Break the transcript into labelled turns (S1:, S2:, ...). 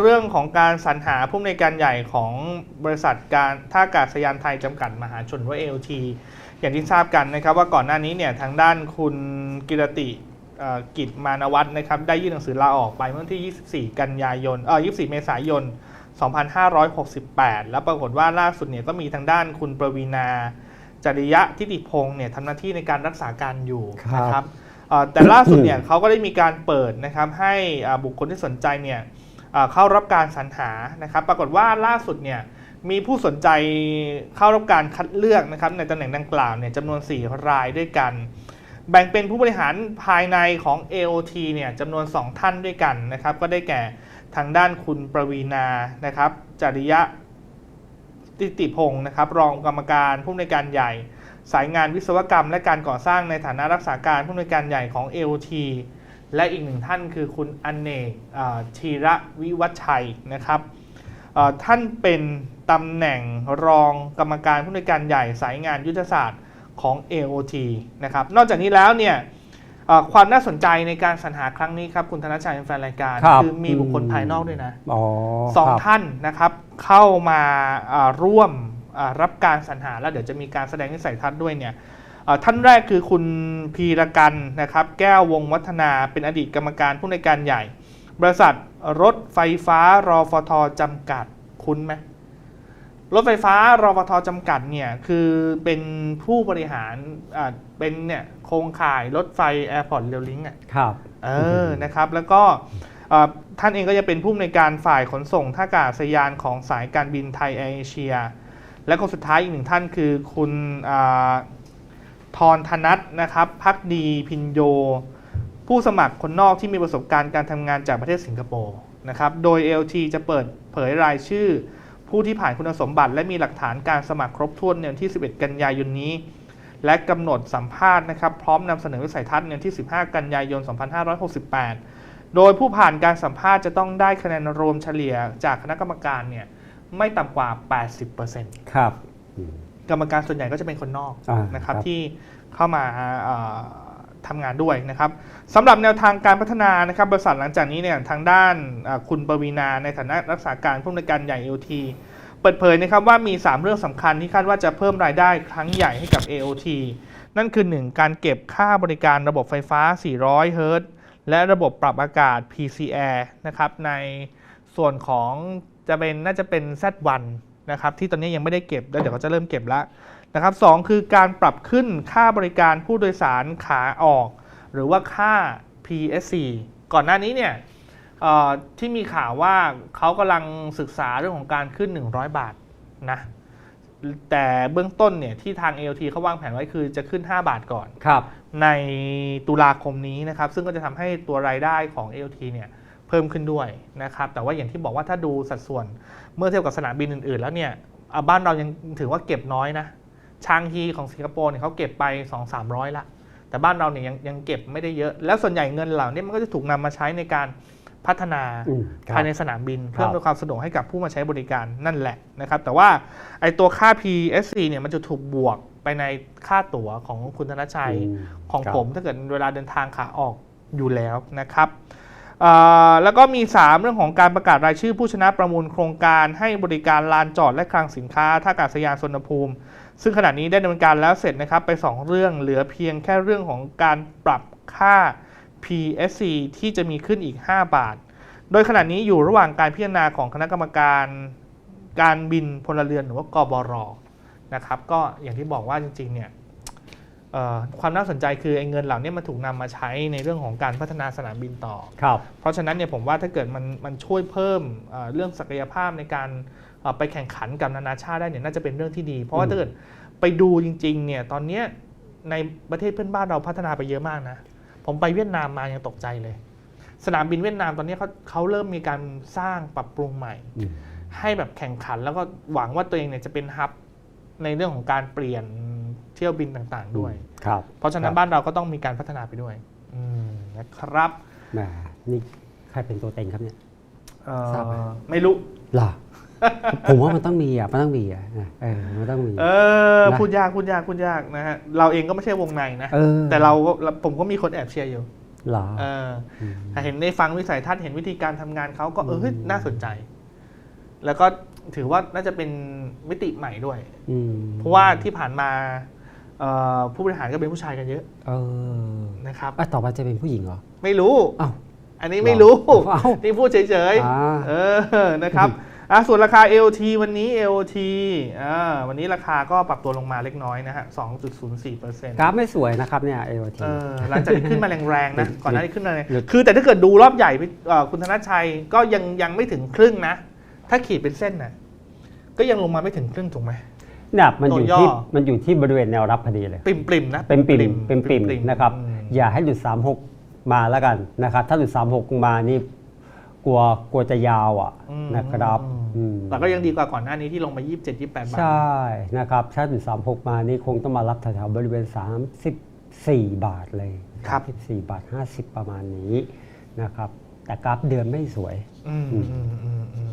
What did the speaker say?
S1: เรื่องของการสรรหาผู้อำนวยการใหญ่ของบริษัทการท่าอากาศยานไทยจำกัดมหาชนหรือว่า AOT อย่างที่ทราบกันนะครับ ว่าก่อนหน้านี้เนี่ยทางด้านคุณกิรติเอ่อกิจมานวัฒน์นะครับได้ยื่นหนังสือลาออกไปเมื่อวันที่ 24 กันยายนเออ24 เมษายน 2568 แล้วปรากฏว่าล่าสุดเนี่ยก็มีทางด้านคุณประวีนาจริยะทิติพงศ์เนี่ยทำหน้าที่ในการรักษาการอยู่
S2: ครับ
S1: นะครับเอ่อแต่ล่าสุดเนี่ยเขาก็ได้มีการเปิดนะครับให้อ่าบุคคลที่สนใจเนี่ย เข้ารับการสรรหานะครับ ปรากฏว่าล่าสุดเนี่ยมีผู้สนใจเข้ารับการคัดเลือกนะครับในตำแหน่งดังกล่าวเนี่ยจำนวน 4 รายด้วยกัน แบ่งเป็นผู้บริหารภายในของ AOT เนี่ยจำนวน 2 ท่านด้วยกันนะครับ ก็ได้แก่ทางด้านคุณประวีนานะครับ จริยะติติพงศ์นะครับ รองกรรมการผู้อำนวยการใหญ่ สายงานวิศวกรรม และการก่อสร้างในฐานะรักษาการผู้อำนวยการใหญ่ของ AOT และอีกหนึ่งท่านคือคุณอเนกอ่าธีระวิวัชชัยนะครับเอ่อท่านเป็นตำแหน่งรองกรรมการผู้อำนวยการใหญ่สายงานยุทธศาสตร์ของ AOT นะครับ นอกจากนี้แล้วเนี่ยเอ่อความน่าสนใจในการสรรหาครั้งนี้ครับ คุณธนชัยเป็นแฟนรายการ
S2: ครับ
S1: อมีบุคคลภายนอกด้วยนะ
S2: อ๋อ
S1: สอง
S2: ครับ
S1: ท่านนะครับเข้ามาอ่าร่วมอ่ารับการสรรหาแล้วเดี๋ยวจะมีการแสดงนิสัยทัศน์ด้วยเนี่ยอ่า ท่านแรกคือคุณพีรกันนะครับแก้ววงวัฒนาเป็นอดีตกรรมการผู้ในวยการใหญ่ บริษัทรถไฟฟ้ารอฟทจำกัดคุ้นไหมรถไฟฟ้ารอฟทจำกัดเนี่ยคือเป็นผู้บริหารอ่าเป็นเนี่ยโครงข่ายรถไฟแอร์พอร์ตเรลลิงอะ
S2: ครับ
S1: เออนะครับแล้วก็เอ่อท่านเองก็จะเป็นผู้อำนวยการฝ่ายขนส่งท่าอากาศยานของสายการบินไทยแอร์เอเชีย และคนสุดท้ายอีกหนึ่งท่านคือคุณอา ทรธนัทนะครับพักดีพินโย ผู้สมัครคนนอกที่มีประสบการณ์การทำงานจากประเทศสิงคโปร์นะครับโดย LT จะเปิดเผยรายชื่อ ผู้ที่ผ่านคุณสมบัติ และมีหลักฐานการสมัครครบถ้วนในวันที่ 11 กันยายนนี้ และกำหนดสัมภาษณ์นะครับพร้อมนำเสนอวิสัยทัศน์ในวันที่ 15 กันยายน 2568 โดยผู้ผ่านการสัมภาษณ์จะต้องได้คะแนนรวมเฉลี่ยจากคณะกรรมการเนี่ยไม่ต่ำกว่า 80%
S2: ครับ
S1: กรรมการส่วนใหญ่ก็จะเป็นคนนอก
S2: อ่า
S1: นะครับ
S2: ครับ
S1: ที่เข้ามาเอ่อทำงานด้วยนะครับสำหรับแนวทางการพัฒนานะครับบริษัทหลังจากนี้เนี่ยทางด้านเอ่อคุณปวีนาในฐานะรักษาการผู้อำนวยการใหญ่ AOT เปิดเผยนะครับว่ามี 3 เรื่องสำคัญที่คาดว่าจะเพิ่มรายได้ครั้งใหญ่ให้กับ AOT นั่นคือ 1 การเก็บค่าบริการระบบไฟฟ้า 400 เฮิรตซ์และระบบปรับอากาศ PCR นะครับในส่วนของจะเป็นน่าจะเป็น Z1 นะครับที่ตอนนี้ยังไม่ได้เก็บแล้วเดี๋ยวเขาจะเริ่มเก็บแล้วนะครับสองคือการปรับขึ้นค่าบริการผู้โดยสารขาออก หรือว่าค่า PSC ก่อนหน้านี้เนี่ยเอ่อที่มีข่าวว่าเขากำลังศึกษาเรื่องของการขึ้น 100 บาทนะแต่เบื้องต้นเนี่ยที่ทาง AOT เขาวางแผนไว้คือจะขึ้น 5 บาทก่อน
S2: ครับ
S1: ในตุลาคมนี้นะครับ ซึ่งก็จะทำให้ตัวรายได้ของ AOT เนี่ยเพิ่มขึ้นด้วยนะครับ แต่ว่าอย่างที่บอกว่าถ้าดูสัดส่วนเมื่อเทียบกับสนามบินอื่น ๆ แล้วเนี่ยอะบ้านเรายังถือว่าเก็บน้อยนะชางฮีของสิงคโปร์เนี่ยเขาเก็บไป 2 3 0 0 ละ แต่บ้านเราเนี่ยยังยังเก็บไม่ได้เยอะ แล้วส่วนใหญ่เงินเหล่านี้มันก็จะถูกนำมาใช้ในการพัฒนา
S2: อืมครับ
S1: ภายในสนามบิน
S2: ครับ
S1: เพื่อความสะดวกให้กับผู้มาใช้บริการนั่นแหละนะครับ แต่ว่าไอตัวค่า PSC เนี่ยมันจะถูกบวกไปในค่าตั๋วของคุณธนชัย
S2: อืม
S1: ของ
S2: ครับ
S1: ผมถ้าเกิดเวลาเดินทางขาออกอยู่แล้วนะครับเอ่อ แล้วก็มี 3 เรื่องของการประกาศรายชื่อผู้ชนะประมูลโครงการให้บริการลานจอดและคลังสินค้าท่าอากาศยานสุวรรณภูมิ ซึ่งขณะนี้ได้ดำเนินการแล้วเสร็จนะครับไป 2 เรื่องเหลือเพียงแค่เรื่องของการปรับค่า PSC ที่จะมีขึ้นอีก 5 บาท โดยขณะนี้อยู่ระหว่างการพิจารณาของคณะกรรมการการบินพลเรือนหรือว่ากบรนะครับก็อย่างที่บอกว่าจริงๆเนี่ย ความน่าสนใจคือไอ้เงินเหล่านี้มันถูกนำมาใช้ในเรื่องของการพัฒนาสนามบินต่อ
S2: ครับ
S1: เพราะฉะนั้นเนี่ยผมว่าถ้าเกิดมันมันช่วยเพิ่มเอ่อเรื่องศักยภาพในการเอ่อไปแข่งขันกับนานาชาติได้เนี่ยน่าจะเป็นเรื่องที่ดี เพราะว่า
S2: อืม
S1: ถ้าเกิดไปดูจริงๆเนี่ยตอนเนี้ยในประเทศเพื่อนบ้านเราพัฒนาไปเยอะมากนะ ผมไปเวียดนามมายังตกใจเลย สนามบินเวียดนามตอนนี้เขาเขาเริ่มมีการสร้างปรับปรุงใหม่
S2: อืม
S1: ให้แบบแข่งขันแล้วก็หวังว่าตัวเองเนี่ยจะเป็นฮับในเรื่องของการเปลี่ยนเที่ยวบินต่างๆด้วย
S2: ครับ
S1: เพราะฉะนั้น
S2: ครับ
S1: บ้านเราก็ต้องมีการพัฒนาไปด้วยอืมนะครับ
S2: แหมนี่ใครเป็นตัวเต็งครับเนี่ย
S1: เอ่อ
S2: ทราบไหม
S1: ไม่รู้
S2: เหรอผมว่ามันต้องมีอะมันต้องมีอะนะเออมันต้องมี
S1: เออ
S2: นะ
S1: พูดยากพูดยากพูดยากนะฮะเราเองก็ไม่ใช่วงในนะ
S2: เออ
S1: แต่เราก็ผมก็มีคนแอบเชียร์อยู่
S2: เหรอ
S1: เออถ้าเห็นได้ฟังวิสัยทัศน์เห็นวิธีการทำงานเขาก็เออเฮ้ยน่าสนใจ แล้วก็ถือว่าน่าจะเป็นมิติใหม่ด้วย
S2: อืม
S1: เพราะว่าที่ผ่านมาเอ่อ ผู้บริหารก็เป็นผู้ชายกันเยอะ
S2: เออ
S1: นะครับ
S2: อะต่อไปจะเป็นผู้หญิงเหรอ
S1: ไม่รู้
S2: อ้าว
S1: อันนี้ไม่รู้
S2: อ้าว
S1: นี่พูดเฉย
S2: อ่า
S1: ๆเออนะครับอะส่วนราคา LT วันนี้ LT อ่าวันนี้ราคาก็ปรับตัวลงมาเล็กน้อยนะฮะ 2.04เปอร์เซ็นต์
S2: กราฟไม่สวยนะครับเนี่ย AOT
S1: เออหลังจากที่ขึ้นมาแรงๆนะ
S2: หลุด
S1: ก่อนหน้านี้ขึ้นมาแรง
S2: หลุด
S1: คือแต่ถ้าเกิดดูรอบใหญ่พี่เอ่อคุณธนชัยก็ยังยังไม่ถึงครึ่งนะ ถ้าขีดเป็นเส้นน่ะก็ยังลงมาไม่ถึงครึ่งถูกไหม
S2: เนี่ยมันอยู่
S1: ตัวย่อ
S2: ที่มันอยู่ที่บริเวณแนวรับพอดีเลย
S1: ปริมปริมๆนะ
S2: เป็นปิ่มเป็นปิ่ม
S1: ๆ
S2: นะครับ
S1: อืม
S2: อย่าให้หลุด 36 มาแล้วกันนะครับ ถ้าหลุด 36 มานี่กลัวกลัวจะยาวอะ
S1: อืม
S2: นะครับ
S1: อืม
S2: อืม
S1: แต่ก็ยังดีกว่าก่อนหน้านี้ที่ลงมา 27 28 บาท
S2: ใช่นะครับ ถ้าหลุด 36 มานี่คงต้องมารับแถวๆบริเวณ 34 บาทเลย
S1: ครับ
S2: 34บาท 50 ประมาณนี้นะครับ แต่กราฟเดือนไม่สวย
S1: อืมอืมอืม